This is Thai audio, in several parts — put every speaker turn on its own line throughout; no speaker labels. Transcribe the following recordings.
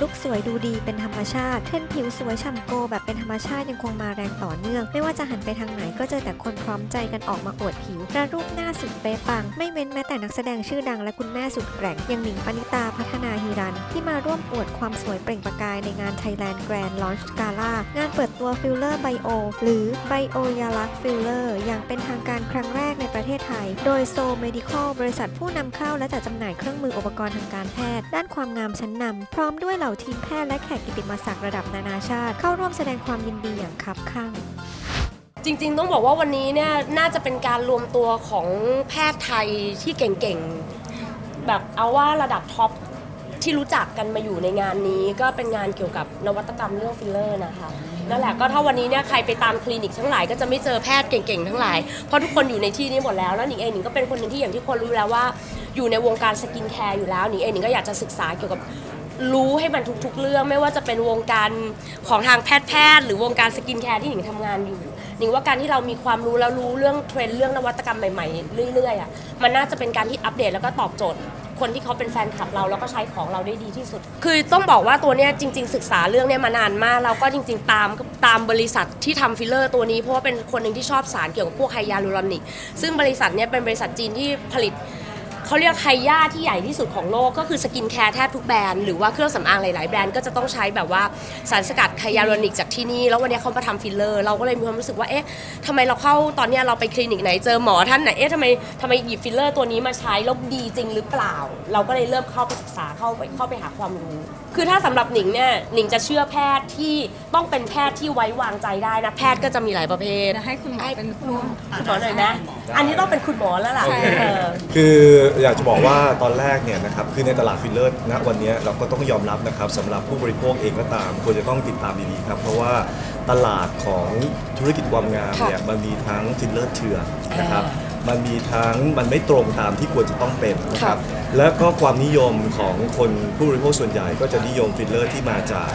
ลุคส วยดูดีเป็นธรรมชาติเทรนผิวสวยฉ่ำโกแบบเป็นธรรมชาติยังคงมาแรงต่อเนื่อง ไม่ว่าจะหันไปทางไหนก็เจอแต่คนพร้อมใจกันออกมาอวดผิวกระรูปหน้าสุดเป๊ะปัง ไม่เว้นแม้แต่นักแสดงชื่อดังและคุณแม่สุดแกร่งอย่างหนิงปณิตาพัฒนาฮิรัน ที่มาร่วมอวดความสวยเปล่งประกายในงาน Thailand Grand Launch Gala งานเปิดตัวฟิลเลอร์ไบโอหรือไบโอยาลักฟิลเลอร์อย่างเป็นทางการครั้งแรกในประเทศไทย โดยโซ Medical บริษัทผู้นำเข้าและจัดจำหน่ายเครื่องมืออุปกรณ์ทางการแพทย์ ด้านความงามชั้นนำพร้อมด้วยเหล่าทีมแพทย์และแขกกิติมศักดิ์ระดับนานาชาติ เข้าร่วมแสดงความยินดีอย่างคับคั่ง
จริงๆ ต้องบอกว่าวันนี้เนี่ยน่าจะเป็นการรวมตัวของแพทย์ไทยที่เก่งๆ แบบเอาว่าระดับท็อปที่รู้จักกันมาอยู่ในงานนี้ ก็เป็นงานเกี่ยวกับนวัตกรรมเรื่องฟิลเลอร์นะคะนั่นแหละก็ถ้าวันนี้เนี่ยใครไปตามคลินิกทั้งหลายก็จะไม่เจอแพทย์เก่งๆทั้งหลายเพราะทุกคนอยู่ในที่นี้หมดแล้วแล้วหนิงเองหนิงก็เป็นคนหนึ่งที่อย่างที่คนรู้แล้วว่า อยู่ในวงการสกินแคร์อยู่แล้วหนิงเองหนิงก็อยากจะศึกษาเกี่ยวกับ รู้ให้มันทุกๆ เรื่องไม่ว่าจะเป็นวงการของทางแพทย์แพทย์หรือวงการสกินแคร์ที่หนิงทำงานอยู่หนิงว่าการที่เรามีความรู้แล้วรู้เรื่องเทรนด์เรื่องนวัตกรรมใหม่ๆ เรื่อยๆอะมันน่าจะเป็นการที่อัปเดตแล้วก็ตอบโจทย์ คนที่เขาเป็นแฟนคลับเราแล้วก็ใช้ของเราได้ดีที่สุด คือต้องบอกว่าตัวเนี้ยจริง ๆ ศึกษาเรื่องเนี้ยมานานมากเราก็จริง ๆ ตามตามบริษัทที่ทำฟิลเลอร์ตัวนี้เพราะว่าเป็นคนหนึ่งที่ชอบสารเกี่ยวกับพวกไฮยาลูรอนิกซึ่งบริษัทเนี้ยเป็นบริษัทจีนที่ผลิต เขาเรียกไฮย่าที่ใหญ่ที่สุดของโลกก็คือสกินแคร์แทบทุกแบรนด์หรือว่าเครื่องสำอางหลาย ๆ แบรนด์ก็จะต้องใช้แบบว่าสารสกัดไฮยาลูรอนิกจากที่นี่ แล้ววันนี้เขามาทำฟิลเลอร์เราก็เลยมีความรู้สึกว่าเอ๊ะทำไมเราเข้าตอนเนี้ยเราไปคลินิกไหนเจอหมอท่านไหนเอ๊ะทำไมทำไมหยิบฟิลเลอร์ตัวนี้มาใช้แล้วดีจริงหรือเปล่า เราก็เลยเริ่มเข้าไปศึกษาเข้าไปเข้าไปหาความรู้ คือถ้าสำหรับหนิงเนี่ยหนิงจะเชื่อแพทย์ที่ต้องเป็นแพทย์ที่ไว้วางใจได้นะแพทย์ก็จะมีหลายประเภท
จะให้คุณหมอเป็นผู้
คุณหมอหน่อยนะ อันนี้ต้องเป็นคุณหมอแล้วล่ะ
ใช่
เออ
คืออยากจะบอกว่าตอนแรกเนี่ยนะครับคือในตลาดฟิลเลอร์ณวันนี้เราก็ต้องยอมรับนะครับสำหรับผู้บริโภคเองก็ตามควรจะต้องติดตามดีๆครับ เพราะว่าตลาดของธุรกิจความงามเนี่ยมันมีทั้งฟิลเลอร์เถื่อนนะครับ มันมีทั้งมันไม่ตรงตามที่ควรจะต้องเป็นนะครับแล้วก็ความนิยมของคนผู้บริโภคส่วนใหญ่ก็จะนิยมฟิลเลอร์ที่มาจาก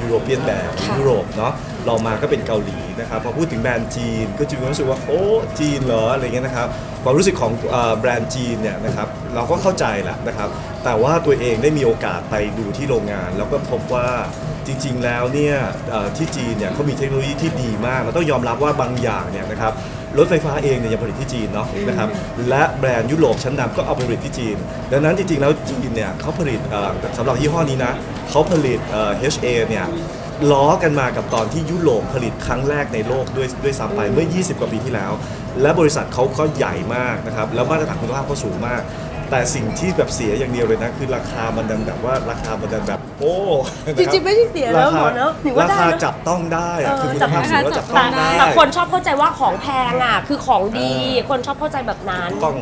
ยุโรเปียนแบบยุโรปเนาะเรามาก็เป็นเกาหลีนะครับพอพูดถึงแบรนด์จีนก็จะมีความรู้สึกว่าโอ้จีนเหรออะไรเงี้ยนะครับความรู้สึกของเอ่อแบรนด์จีนเนี่ยนะครับเราก็เข้าใจแหละนะครับแต่ว่าตัวเองได้มีโอกาสไปดูที่โรงงาน แล้วก็พบว่า จริงๆแล้วเนี่ยที่จีนเนี่ยเขามีเทคโนโลยีที่ดีมากเราต้องยอมรับว่าบางอย่างเนี่ยนะครับรถไฟฟ้าเองเนี่ยยังผลิตที่จีนเนาะนะครับและแบรนด์ยุโรปชั้นนำก็เอาไปผลิตที่จีน ดังนั้นจริงๆแล้วจีนเนี่ยเขาผลิตสำหรับยี่ห้อนี้นะเขาผลิตเอ่อ HA เนี่ยล้อกันมากับตอนที่ยุโรปผลิตครั้งแรกในโลกด้วยด้วยซ้ำไปเมื่อ 20 กว่าปีที่แล้ว และบริษัทเขาก็ใหญ่มากนะครับแล้วมาตรฐานคุณภาพก็สูงมาก แต่สิ่งที่แบบเสียอย่างเดียวเลยนะคือราคามันดันแบบว่าราคามันดันแบบ โอ้
จริงๆไม่ใช่เสียแล้ว
ราคา
หมอเนอะหนูว่า
รา
ได้
คา
นะ
จับต้องได้อะคือคุณ
จับ
ภาพสูงแล้วจับต้
แต่
องได้
แต่คนชอบเข้าใจว่าของแพงอะ คือของดี คนชอบเข้าใจแบบนั้น
ต้อง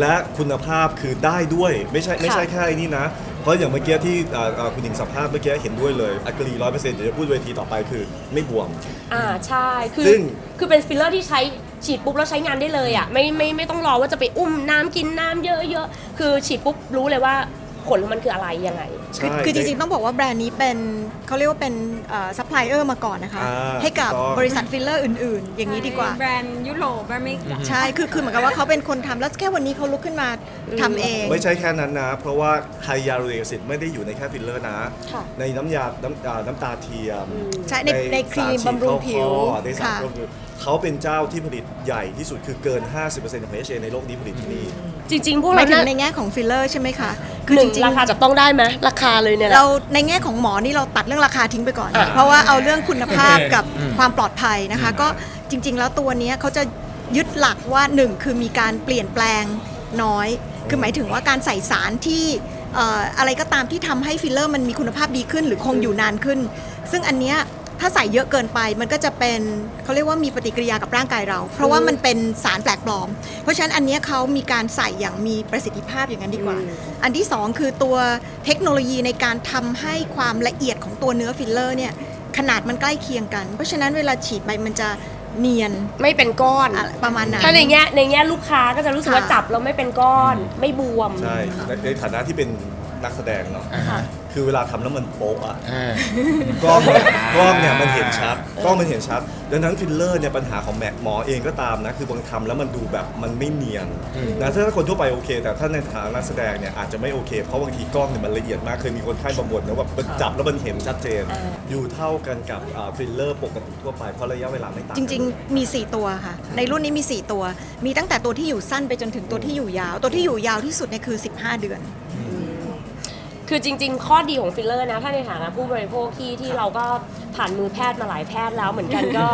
และคุณภาพคือได้ด้วยไม่ใช่ไม่ใช่แค่ไอ้นี่นะ เพราะอย่างเมื่อกี้ที่เอ่อเอ่อคุณหญิงสัมภาษณ์เมื่อกี้เห็นด้วยเลยอักรีร้อยเปอร์เซ็นต์เดี๋ยวจะพูดเวทีต่อไปคือไม่บวม
อ่าใช่ คือ
ซึ่ง
คือเป็นฟิลเลอร์ที่ใช้ฉีดปุ๊บแล้วใช้งานได้เลยอะ ไม่ไม่ไม่ต้องรอว่าจะไปอุ้มน้ำกินน้ำเยอะๆ คือฉีดปุ๊บรู้เลยว่า ผลของมันคืออะไรยังไง
คือ
ใช่
คือจริงๆ ต้องบอกว่าแบรนด์นี้เป็นเขาเรียกว่าเป็นซัพพลายเออร์มาก่อนนะคะ
อ่า
ให้กับ
ถูกต้อง
บริษัทฟิลเลอร์อื่นๆ อย่างนี้ดีกว่า
แบรนด์ยุโรปอเมริกา
ใช่ คือคือเหมือนกับว่าเขาเป็นคนทำแล้วแค่วันนี้เขาลุกขึ้นมาทำเอง
ไม่ใช่แค่นั้นนะ เพราะว่าไฮยาลูริกแอซิดไม่ได้อยู่ในแค่ฟิลเลอร์นะ
ค่ะ
ในน้ำยาน้ำอ่าน้ำตาเทียม
ใช่ในในครีม
สาฉีด
บำรุงผิว
เข้าคอในสาร
ค่ะ
บำรุงผิวเขาเป็นเจ้าที่ผลิตใหญ่ที่สุดคือเกิน 50%ของ PHA ในโลกนี้ผลิตที่นี่
จริง ๆ พวก
ห
เรา
มายถึง
น่า
ในแง่ของฟิลเลอร์ใช่ไหมคะ
หนึ่งราคาจับต้องได้ไหมราคาเลยเนี่ยแหละ
เราในแง่ของหมอนี่เราตัดเรื่องราคาทิ้งไปก่อน
อะ
เพราะว่าเอาเรื่องคุณภาพกับความปลอดภัยนะคะ ก็จริง ๆ แล้วตัวเนี้ยเขาจะยึดหลักว่าหนึ่งคือมีการเปลี่ยนแปลงน้อย คือหมายถึงว่าการใส่สารที่เอ่ออะไรก็ตามที่ทำให้ฟิลเลอร์มันมีคุณภาพดีขึ้น หรือคงอยู่นานขึ้น ซึ่งอันเนี้ย ถ้าใส่เยอะเกินไปมันก็จะเป็นเขาเรียกว่ามีปฏิกิริยากับร่างกายเรา เพราะว่ามันเป็นสารแปลกปลอม เพราะฉะนั้นอันเนี้ยเขามีการใส่อย่างมีประสิทธิภาพอย่างนั้นดีกว่า
อืม
อันที่ 2 คือตัวเทคโนโลยีในการทำให้ความละเอียดของตัวเนื้อฟิลเลอร์เนี่ยขนาดมันใกล้เคียงกัน เพราะฉะนั้นเวลาฉีดไปมันจะเนียน
ไม่เป็นก้อน
อะประมาณนั้น
ถ้าในแง่ในแง่ลูกค้าก็จะรู้สึกว่า
ค่ะ
จับแล้วไม่เป็นก้อน ไม่บวม
ใช่ในในฐานะที่เป็น นักแสดงเนาะ
ค่ะ
คือเวลาทำแล้วมันโป๊ะอะ
อ่า
กล้องเนี่ยกล้องเนี่ยมันเห็นชัดกล้องมันเห็นชัดดังนั้นฟิลเลอร์เนี่ยปัญหาของแมหมอเองก็ตามนะคือบางทำแล้วมันดูแบบมันไม่เนียน
อืม
นะถ้าคนทั่วไปโอเค แต่ถ้าในฐานะนักแสดงเนี่ยอาจจะไม่โอเค เพราะบางทีกล้องเนี่ยมันละเอียดมากเคยมีคนไข้มาบ่นนะว่ามันจับแล้วมันเห็นชัดเจนอยู่เท่ากันกับฟิลเลอร์ปกติทั่วไปเพราะระยะเวลาไม่ต่าง
จริง ๆ มี 4 ตัวค่ะ ในรุ่นนี้มี 4 ตัว มีตั้งแต่ตัวที่อยู่สั้นไปจนถึงตัวที่อยู่ยาว ตัวที่อยู่ยาวที่สุดเนี่ยคือ 15 เดือน
คือจริง ๆ ข้อดีของฟิลเลอร์นะ ถ้าในฐานะผู้บริโภคที่ที่เราก็ผ่านมือแพทย์มาหลายแพทย์แล้วเหมือนกันก็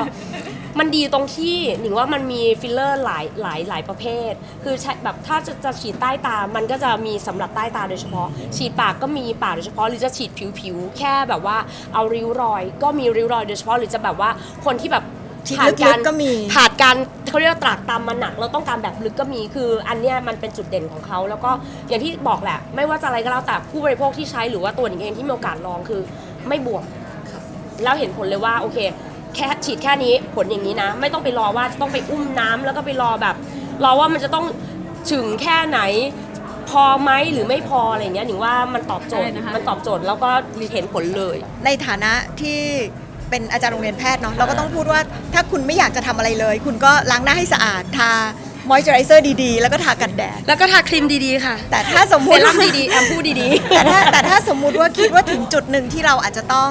มันดีตรงที่หนิงว่ามันมีฟิลเลอร์หลายหลายหลายประเภท คือใช้แบบถ้าจะจะฉีดใต้ตา มันก็จะมีสำหรับใต้ตาโดยเฉพาะ ฉีดปากก็มีปากโดยเฉพาะ หรือจะฉีดผิวๆแค่แบบว่าเอาริ้วรอย ก็มีริ้วรอยโดยเฉพาะหรือจะแบบว่าคนที่แบบ
ฉีด
ผ่าน
ลึกๆก็มี
ผ่านการเขาเรียกว่าตรากตามมาหนักเราต้องการแบบลึกก็มีคือ อันเนี้ยมันเป็นจุดเด่นของเขาแล้วก็อย่างที่บอกแหละ ไม่ว่าจะอะไรก็แล้วแต่ผู้บริโภคที่ใช้หรือว่าตัวหนิงเองที่มีโอกาสลองคือ ไม่บวมแล้วเห็นผลเลยว่าโอเค แค่ฉีดแค่นี้ผลอย่างนี้นะ ไม่ต้องไปรอว่าจะต้องไปอุ้มน้ำแล้วก็ไปรอแบบ รอว่ามันจะต้องถึงแค่ไหน พอไหมหรือไม่พออะไรอย่างเงี้ยหนิงว่ามันตอบโจท
อะไร
ย์
นะคะ
มันตอบโจทย์แล้วก็เห็นผลเลย
ในฐานะที่ เป็นอาจารย์โรงเรียนแพทย์เนาะเราก็ต้องพูดว่าถ้าคุณไม่อยากจะทำอะไรเลย คุณก็ล้างหน้าให้สะอาดทามอยเจอไรเซอร์ดีๆ แล้วก็ทากันแดด
แล้วก็ทาครีมดีๆค่ะ
แต่ถ้าสม
เซ
มุติ
รั่มดีๆแอมพูดีๆ
แต่ถ้าแต่ถ้าสมมุติว่าคิดว่าถึงจุดหนึ่งที่เราอาจจะต้อง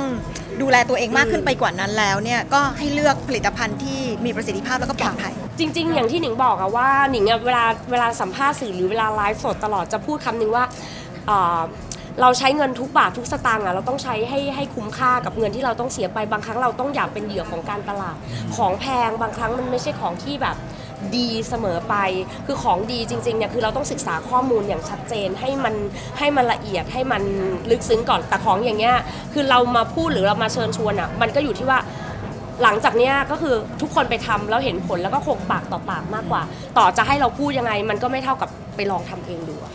ดูแลตัวเองมากขึ้นไปกว่านั้นแล้วเนี่ยก็ให้เลือกผลิตภัณฑ์ที่มีประสิทธิภาพแล้วก็ปลอดภัย
จริง ๆ อย่างที่หนิงบอกอะว่าหนิงอะเวลาเวลาสัมภาษณ์สื่อหรือเวลาไลฟ์สดตลอดจะพูดคำหนึ่งว่าเอ่อ เราใช้เงินทุกบาททุกสตางค์อะเราต้องใช้ให้ให้คุ้มค่ากับเงินที่เราต้องเสียไปบางครั้งเราต้องอยากเป็นเหยื่อของการตลาด ของแพงบางครั้งมันไม่ใช่ของที่แบบดีเสมอไป คือของดีจริงๆเนี่ยคือเราต้องศึกษาข้อมูลอย่างชัดเจนให้มันให้มันละเอียดให้มันลึกซึ้งก่อนแต่ของอย่างเงี้ยคือเรามาพูดหรือเรามาเชิญชวนอะมันก็อยู่ที่ว่าหลังจากเนี้ยก็คือทุกคนไปทำแล้วเห็นผลแล้วก็คงปากต่อปากมากกว่า ต่อจะให้เราพูดยังไง มันก็ไม่เท่ากับไปลองทำเองดูอะ